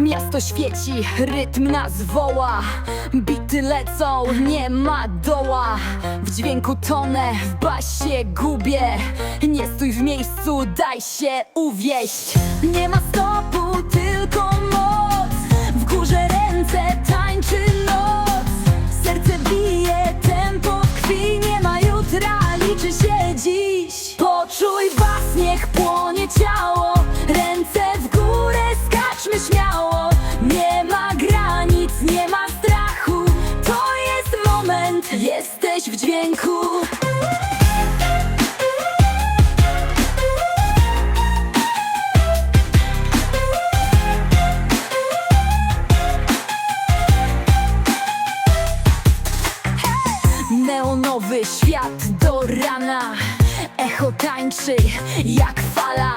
Miasto świeci, rytm nas woła. Bity lecą, nie ma doła. W dźwięku tonę, w basie gubię. Nie stój w miejscu, daj się uwieść. Nie ma moment, jesteś w dźwięku. Neonowy świat do rana. Echo tańczy jak fala.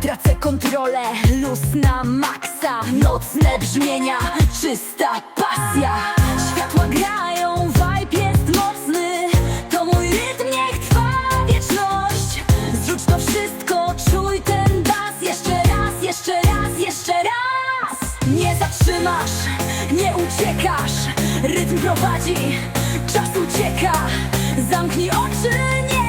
Tracę kontrolę, luz na maksa. Nocne brzmienia, czysta pasja. Światła grają, zatrzymasz, nie uciekasz. Rytm prowadzi, czas ucieka. Zamknij oczy, niech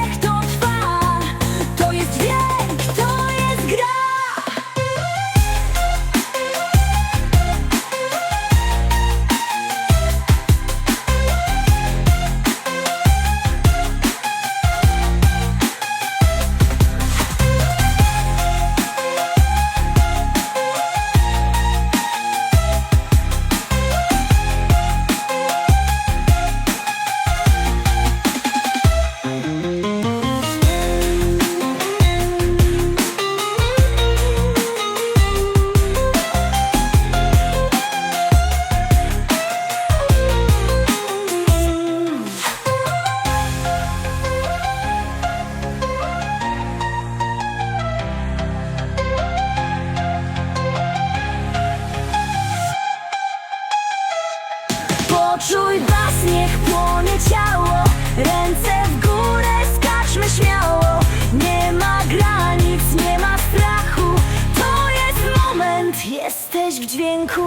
Ręce w górę, skaczmy śmiało. Nie ma granic, nie ma strachu. To jest moment, jesteś w dźwięku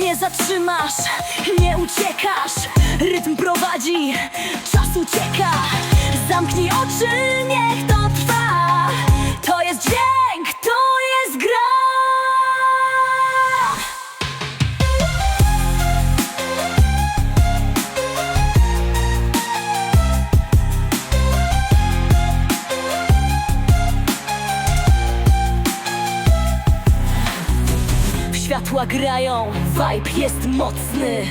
Nie zatrzymasz, nie uciekasz. Rytm prowadzi, czas ucieka. Zamknij oczy, niech to trwa. To jest dźwięk, Światła grają, vibe jest mocny.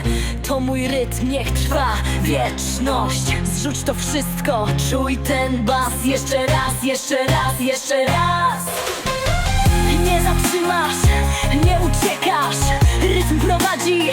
To mój rytm, niech trwa wieczność. Zrzuć to wszystko, czuj ten bas. Jeszcze raz, jeszcze raz, jeszcze raz. Nie zatrzymasz, nie uciekasz. Rytm prowadzi,